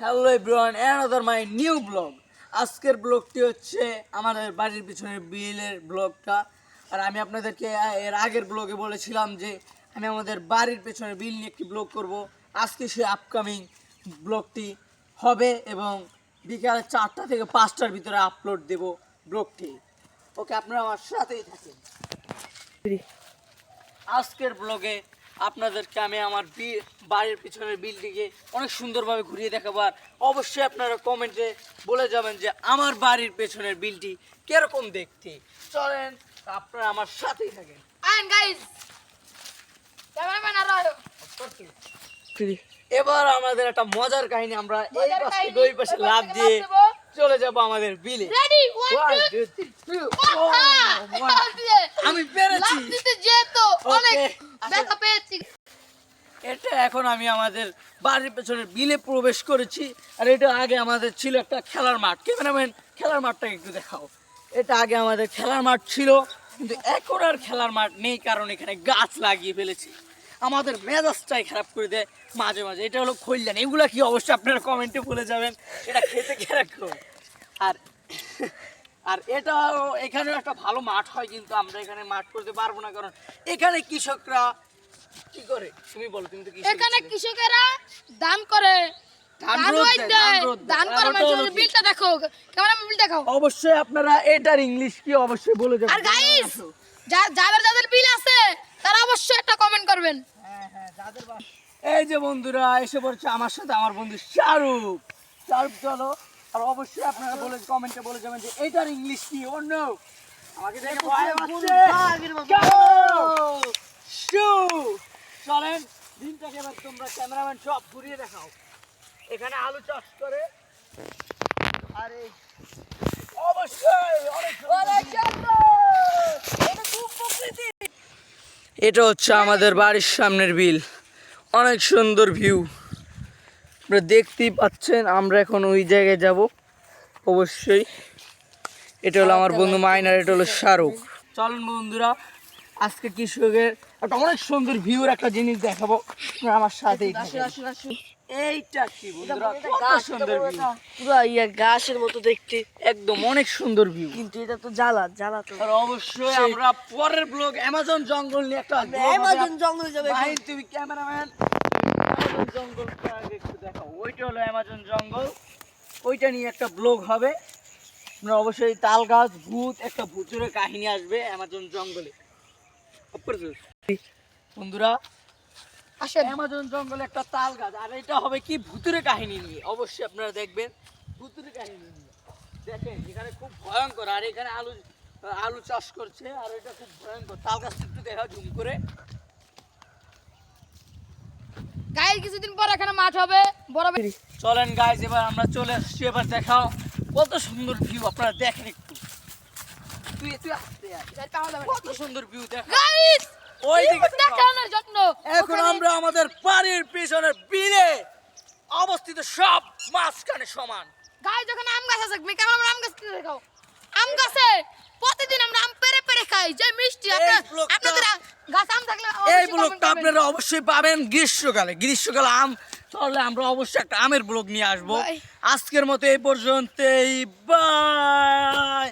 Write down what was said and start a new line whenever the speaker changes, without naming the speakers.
Hello everyone another my new blog আজকের ব্লগটি হচ্ছে আমাদের বাড়ির পিছনের বিলের ব্লগটা আর আমি আপনাদেরকে এর আগের ব্লগে বলেছিলাম যে আমি আমাদের বাড়ির পেছনের বিল নিয়ে একটি ব্লগ করব। আজকে সে আপকামিং ব্লগটি হবে এবং বিকাল চারটা থেকে পাঁচটার ভিতরে আপলোড দেব ব্লগটি ওকে আপনারা আমার সাথেই থাকেন। আজকের ব্লগে আপনাদেরকে আমি আমার বাড়ির পিছনের বিলটিকে অনেক সুন্দরভাবে ঘুরিয়ে দেখাবো। আর অবশ্যই আপনারা কমেন্টে বলে যাবেন যে আমার বাড়ির পেছনের বিলটি কীরকম দেখতে। চলেন আপনারা আমার সাথেই থাকেন। এবার আমাদের একটা মজার কাহিনী আমরা এই পাশ থেকে ওই পাশে লাভ দিয়ে চলে যাব আমাদের বিলে. আমি পেরেছি।
অনেক. ব্যথা পেয়েছি
এটা এখন আমি আমাদের বাড়ির পেছনের বিলে প্রবেশ করেছি আর এটা আগে আমাদের ছিল একটা খেলার মাঠ। ক্যামেরাম্যান খেলার মাঠটাকে একটু দেখাও। এটা আগে আমাদের খেলার মাঠ ছিল কিন্তু এখন আর খেলার মাঠ নেই কারণ এখানে গাছ লাগিয়ে ফেলেছি। আমাদের মেজাজটাই খারাপ করে দেয় মাঝে মাঝে। এটা হলো খৈলান এগুলা কি অবশ্যই আপনারা কমেন্টে বলে যাবেন। এটা খেতে কীরকম? আর আর এটাও এখানেও একটা ভালো মাঠ হয় কিন্তু আমরা এখানে মাঠ করতে পারব না কারণ এখানে কৃষকরা কি করে? তুমি বলো তুমি তো
এখানে কৃষকেরা দান করে দেখাও।
অবশ্যই আপনারা এটার ইংলিশ কি অবশ্যই বলে যাবেন।
আর গাইস যাদের যাদের বিল আছে তারা অবশ্যই একটা কমেন্ট করবেন।
এই যে বন্ধুরা এসে পড়ছে আমার সাথে আমার বন্ধু শাহরুখ। শাহরুখ চলো। আর অবশ্যই আপনারা বলে কমেন্টে বলে যাবেন যে এটার ইংলিশ কি? অন্য আমাকে দেখে ভয় পাচ্ছে! Shoo! চলেন দিনটাকে এবার তোমরা ক্যামেরাম্যান সব ঘুরিয়ে দেখাও। এখানে আলু চাষ করে। আর এই অবশ্যই অনেক এটা হচ্ছে আমাদের বাড়ির সামনের বিল। অনেক সুন্দর ভিউ। আপনারা দেখতেই পাচ্ছেন আমরা এখন ওই জায়গায় যাব। অবশ্যই এটা হলো আমার বন্ধু মাইনার এটা হলো শাহরুখ। চলুন বন্ধুরা আজকে কৃষকের একটা অনেক সুন্দর ভিউর একটা জিনিস দেখাবো। আমার থাকেন। এইটা কি বন্ধুরা? সুন্দর
পুরো ইয়া গাছের মতো দেখতে।
একদম অনেক সুন্দর ভিউ
কিন্তু এটা তো জ্বালা জ্বালা তো।
আর অবশ্যই আমরা পরের ব্লগ অ্যামাজন জঙ্গল নিয়ে একটা।
অ্যামাজন জঙ্গলে যাবে
তুমি ক্যামেরাম্যান অ্যামাজন জঙ্গলটা আগে একটু দেখাও। ওইটা হলো অ্যামাজন জঙ্গল। ওইটা নিয়ে একটা ব্লগ হবে। আমরা অবশ্যই তাল গাছ ভূত একটা ভূতের কাহিনী আসবে অ্যামাজন জঙ্গলে। বন্ধুরা
আসেন।
অ্যামাজন জঙ্গলে একটা তাল গাছ। আর এটা হবে কি? ভূতুরে কাহিনী নিয়ে। অবশ্যই আপনারা দেখবেন। ভূতুরে কাহিনী নিয়ে। দেখেন এখানে খুব ভয়ঙ্কর। আর এখানে আলু আলু চাষ করছে। আর এটা খুব ভয়ঙ্কর। তাল গাছটা একটু দেখা জুম করে।
গাইস কিছুদিন পর এখানে মাঠ হবে। বড়
চলেন গাইজ এবার আমরা চলে আসছি এবার দেখাও। কত সুন্দর ভিউ আপনারা দেখেন একটু। তুই তুই কত সুন্দর ভিউ দেখ
গাইস
ওই দিকে
দেখানোর জন্য।
এখন আমরা আমাদের বাড়ির পিছনের বিলে অবস্থিত সব মাঝখানে সমান।
গাছ যখন আম গাছ আছে। কেমন আম গাছ দেখাও? আম গাছে প্রতিদিন আমরা আম পেরে পেরে খাই। যে মিষ্টি আপনাদের
এই ব্লগটা আপনারা অবশ্যই পাবেন গ্রীষ্মকালে। গ্রীষ্মকালে আম তাহলে আমরা অবশ্যই একটা আমের ব্লগ নিয়ে আসব। আজকের মতো এই পর্যন্তই। বাই।